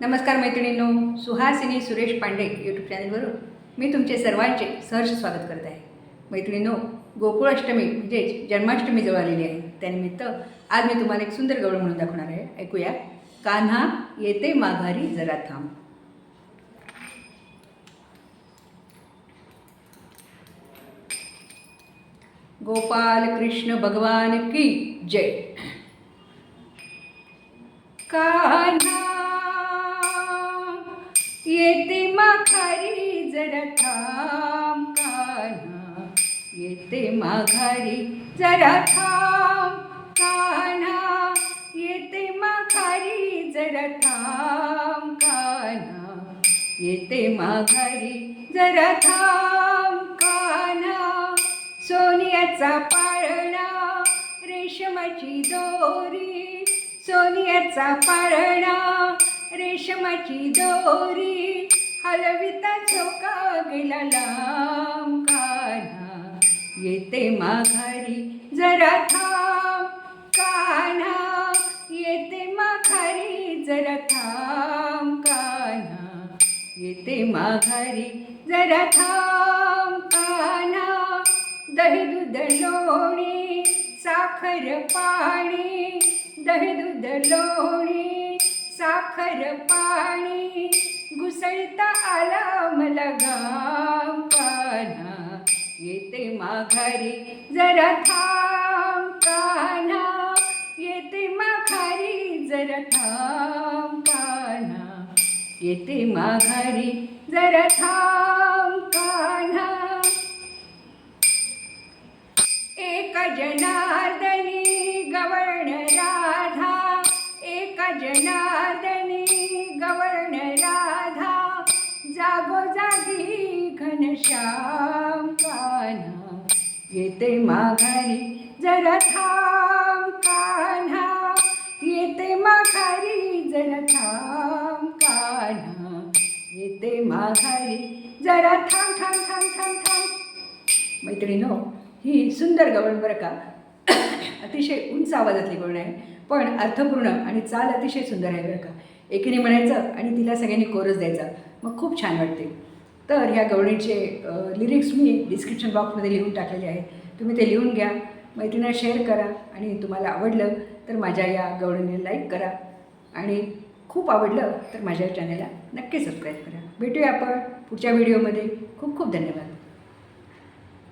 नमस्कार मैत्रिणींनो सुहासिनी सुरेश पांडे यूट्यूब चॅनलवरून मी तुमचे सर्वांचे सहर्ष स्वागत करत आहे. मैत्रिणींनो गोकुळाष्टमी म्हणजेच जन्माष्टमी जवळ आलेली आहे. त्यानिमित्त आज मी तुम्हाला एक सुंदर गवळ म्हणून दाखवणार आहे. ऐकूया. कान्हा येते माघारी जरा थांब. गोपाल कृष्ण भगवान की जय. कान्हा येते माघारी जरा थांब कान्हा येते माघारी जरा थांब कान्हा येते माघारी जरा थांब कान्हा येते माघारी जरा थांब कान्हा सोनियाचा पाळणा रेशमाची दोरी. सोनियाचा पाळणा रेशमाची दोरी हलविता चौका गेला लांब कान्हा. येते माघारी जरा थांब कान्हा. येते माघारी जरा थांब कान्हा. येते माघारी जरा थांब कान्हा. दही दूध लोणी साखर पाणी. दही दूध लोणी साखर पाणी घुसळता आला मला गाम येते माघारी जरा थांब काना. येते माघारी जरा थांब काना. येते माघारी जरा थांब काना. एका जनार्दनी जनार्दनी गवर्ण राधा जागोजागी घनश्याम कान्हा येते माघारी जरा थांब कान्हा येते माघारी जरा थांब कान्हा येते माघारी जरा थांब थांब थांब थांब थांब. मैत्रिणो ही सुंदर गवळण बरं का? अतिशय उंच आवाजातली गवळण आहे. पण अर्थपूर्ण आणि चाल अतिशय सुंदर आहे बरं का. एकीने म्हणायचं आणि तिला सगळ्यांनी कोरस द्यायचा. मग खूप छान वाटते. तर ह्या गवळणीचे लिरिक्स मी डिस्क्रिप्शन बॉक्समध्ये लिहून टाकलेले आहेत. तुम्ही ते लिहून घ्या. मैत्रिणीला शेअर करा आणि तुम्हाला आवडलं तर माझ्या या गवळणीला लाईक करा. आणि खूप आवडलं तर माझ्या चॅनलला नक्की सबस्क्राईब करा. भेटूया आपण पुढच्या व्हिडिओमध्ये खूप खूप धन्यवाद.